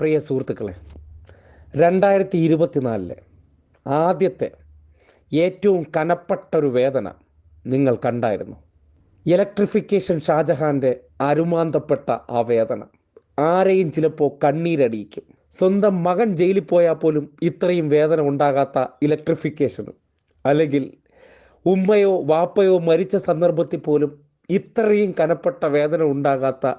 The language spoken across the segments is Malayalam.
പ്രിയ സുഹൃത്തുക്കളെ രണ്ടായിരത്തി ഇരുപത്തിനാലിലെ ആദ്യത്തെ ഏറ്റവും കനപ്പെട്ടൊരു വേദന നിങ്ങൾ കണ്ടായിരുന്നു. ഇലക്ട്രിഫിക്കേഷൻ ഷാജഹാന്റെ അരുമാന്തപ്പെട്ട ആ വേദന. ആരെയും ചിലപ്പോൾ കണ്ണീരടിയിക്കും. സ്വന്തം മകൻ ജയിലിൽ പോയാൽ പോലും ഇത്രയും വേദന ഉണ്ടാകാത്ത ഇലക്ട്രിഫിക്കേഷനും അല്ലെങ്കിൽ ഉമ്മയോ വാപ്പയോ മരിച്ച സന്ദർഭത്തിൽ പോലും ഇത്രയും കനപ്പെട്ട വേദന ഉണ്ടാകാത്ത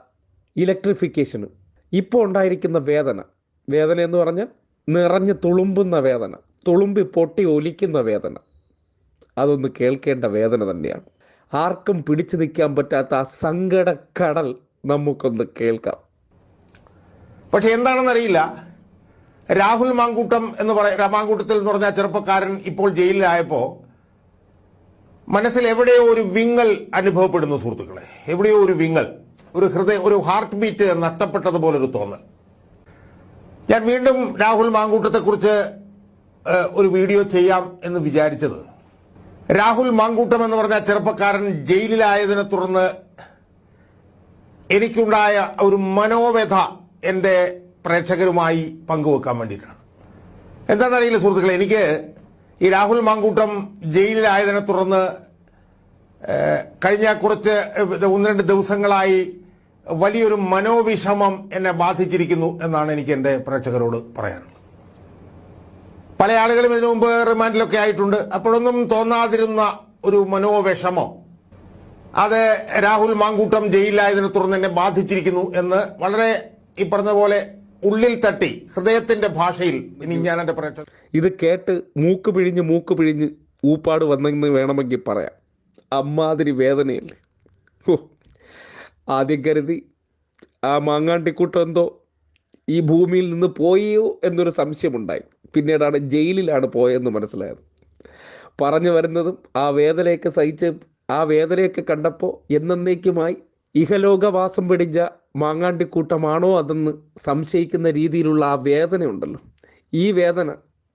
ഇലക്ട്രിഫിക്കേഷനും ഇപ്പോൾ ഉണ്ടായിരിക്കുന്ന വേദന. വേദന എന്ന് പറഞ്ഞാൽ നിറഞ്ഞ് തുളുമ്പുന്ന വേദന തുളുമ്പി പൊട്ടി ഒലിക്കുന്ന വേദന. അതൊന്ന് കേൾക്കേണ്ട വേദന തന്നെയാണ്. ആർക്കും പിടിച്ചു നിൽക്കാൻ പറ്റാത്ത ആ സങ്കടക്കടൽ നമുക്കൊന്ന് കേൾക്കാം. പക്ഷെ എന്താണെന്നറിയില്ല. രാഹുൽ മാങ്കൂട്ടം എന്ന് പറയ മാങ്കൂട്ടത്തിൽ എന്ന് പറഞ്ഞ ചെറുപ്പക്കാരൻ ഇപ്പോൾ ജയിലിലായപ്പോ മനസ്സിൽ എവിടെയോ ഒരു വിങ്ങൽ അനുഭവപ്പെടുന്നു സുഹൃത്തുക്കളെ. എവിടെയോ ഒരു വിങ്ങൽ. ഒരു ഹൃദയ ഒരു ഹാർട്ട് ബീറ്റ് നഷ്ടപ്പെട്ടതുപോലെ ഒരു തോന്നൽ. ഞാൻ വീണ്ടും രാഹുൽ മാങ്കൂട്ടത്തെക്കുറിച്ച് കുറിച്ച് ഒരു വീഡിയോ ചെയ്യാം എന്ന് വിചാരിച്ചത്. രാഹുൽ മാങ്കൂട്ടം എന്ന് പറഞ്ഞ ചെറുപ്പക്കാരൻ ജയിലിലായതിനെ തുടർന്ന് എനിക്കുണ്ടായ ഒരു മനോവ്യഥ എന്റെ പ്രേക്ഷകരുമായി പങ്കുവെക്കാൻ വേണ്ടിയിട്ടാണ്. എന്താണെന്നറിയില്ല സുഹൃത്തുക്കളെ എനിക്ക് ഈ രാഹുൽ മാങ്കൂട്ടം ജയിലിലായതിനെ തുടർന്ന് കഴിഞ്ഞ കുറച്ച് ഒന്ന് രണ്ട് ദിവസങ്ങളായി വലിയൊരു മനോവിഷമം എന്നെ ബാധിച്ചിരിക്കുന്നു എന്നാണ് എനിക്ക് എന്റെ പ്രേക്ഷകരോട് പറയാനുള്ളത്. പല ആളുകളും ഇതിനു മുമ്പ് റിമാൻഡിലൊക്കെ ആയിട്ടുണ്ട്. അപ്പോഴൊന്നും തോന്നാതിരുന്ന ഒരു മനോവിഷമം. അത് രാഹുൽ മാങ്കൂട്ടം ജയിലിലായതിനെ തുടർന്ന് എന്നെ ബാധിച്ചിരിക്കുന്നു എന്ന് വളരെ ഈ പറഞ്ഞ പോലെ ഉള്ളിൽ തട്ടി ഹൃദയത്തിന്റെ ഭാഷയിൽ ഇനി ഞാൻ എന്റെ പ്രേക്ഷകർ ഇത് കേട്ട് മൂക്ക് പിഴിഞ്ഞ് മൂക്ക് പിഴിഞ്ഞ് ഊപ്പാട് വന്നെന്ന് വേണമെങ്കിൽ പറയാം. അമ്മാതിരി വേദനയല്ലേ? ഹോ. ആദ്യം കരുതി ആ മാങ്ങാണ്ടിക്കൂട്ടം എന്തോ ഈ ഭൂമിയിൽ നിന്ന് പോയോ എന്നൊരു സംശയമുണ്ടായി. പിന്നീടാണ് ജയിലിലാണ് പോയതെന്ന് മനസ്സിലായത്. പറഞ്ഞു വരുന്നതും ആ വേദനയൊക്കെ സഹിച്ച് ആ വേദനയൊക്കെ കണ്ടപ്പോൾ എന്നേക്കുമായി ഇഹലോകവാസം പിടിച്ച മാങ്ങാണ്ടിക്കൂട്ടമാണോ അതെന്ന് സംശയിക്കുന്ന രീതിയിലുള്ള ആ വേദനയുണ്ടല്ലോ. ഈ വേദന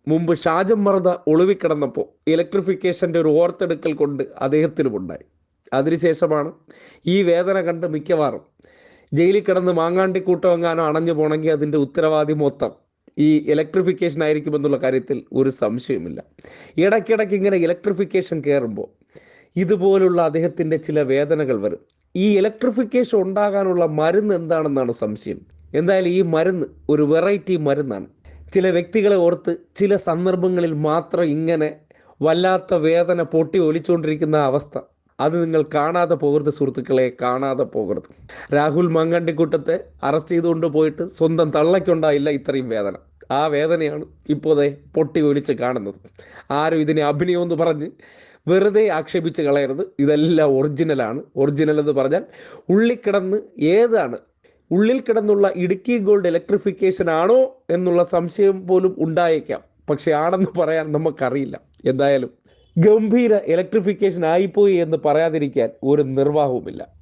മുമ്പ് ഷാജം മറത ഒളിവിക്കിടന്നപ്പോൾ ഇലക്ട്രിഫിക്കേഷന്റെ ഒരു ഓർത്തെടുക്കൽ കൊണ്ട് അദ്ദേഹത്തിനുമുണ്ടായി. അതിനുശേഷമാണ് ഈ വേദന കണ്ട് മിക്കവാറും ജയിലിൽ കിടന്ന് മാങ്ങാണ്ടിക്കൂട്ടം എങ്ങാനോ അണഞ്ഞു പോണെങ്കിൽ അതിന്റെ ഉത്തരവാദി മൊത്തം ഈ ഇലക്ട്രിഫിക്കേഷൻ ആയിരിക്കുമെന്നുള്ള കാര്യത്തിൽ ഒരു സംശയമില്ല ഇടയ്ക്കിടയ്ക്ക് ഇങ്ങനെ ഇലക്ട്രിഫിക്കേഷൻ കയറുമ്പോൾ ഇതുപോലുള്ള അദ്ദേഹത്തിന്റെ ചില വേദനകൾ വരും. ഈ ഇലക്ട്രിഫിക്കേഷൻ ഉണ്ടാകാനുള്ള മരുന്ന് എന്താണെന്നാണ് സംശയം. എന്തായാലും ഈ മരുന്ന് ഒരു വെറൈറ്റി മരുന്നാണ്. ചില വ്യക്തികളെ ഓർത്ത് ചില സന്ദർഭങ്ങളിൽ മാത്രം ഇങ്ങനെ വല്ലാത്ത വേദന പൊട്ടി ഒലിച്ചുകൊണ്ടിരിക്കുന്ന അവസ്ഥ അത് നിങ്ങൾ കാണാതെ പോകരുത് സുഹൃത്തുക്കളെ കാണാതെ പോകരുത്. രാഹുൽ മങ്ങാണ്ടിക്കൂട്ടത്തെ അറസ്റ്റ് ചെയ്തുകൊണ്ട് പോയിട്ട് സ്വന്തം തള്ളയ്ക്കുണ്ടായില്ല ഇത്രയും വേദന. ആ വേദനയാണ് ഇപ്പോഴേ പൊട്ടി ഒലിച്ച് കാണുന്നത്. ആരും ഇതിനെ അഭിനയം എന്ന് പറഞ്ഞ് വെറുതെ ആക്ഷേപിച്ച് കളയരുത്. ഇതെല്ലാം ഒറിജിനലാണ്. ഒറിജിനൽ എന്ന് പറഞ്ഞാൽ ഉള്ളിൽ കിടന്ന് ഏതാണ്? ഉള്ളിൽ കിടന്നുള്ള ഇടുക്കി ഗോൾഡ് ഇലക്ട്രിഫിക്കേഷൻ ആണോ എന്നുള്ള സംശയം പോലും ഉണ്ടായേക്കാം. പക്ഷെ ആണെന്ന് പറയാൻ നമുക്കറിയില്ല. എന്തായാലും ഗംഭീര ഇലക്ട്രിഫിക്കേഷൻ ആയിപ്പോയി എന്ന് പറയാതിരിക്കാൻ ഒരു നിർവാഹവുമില്ല.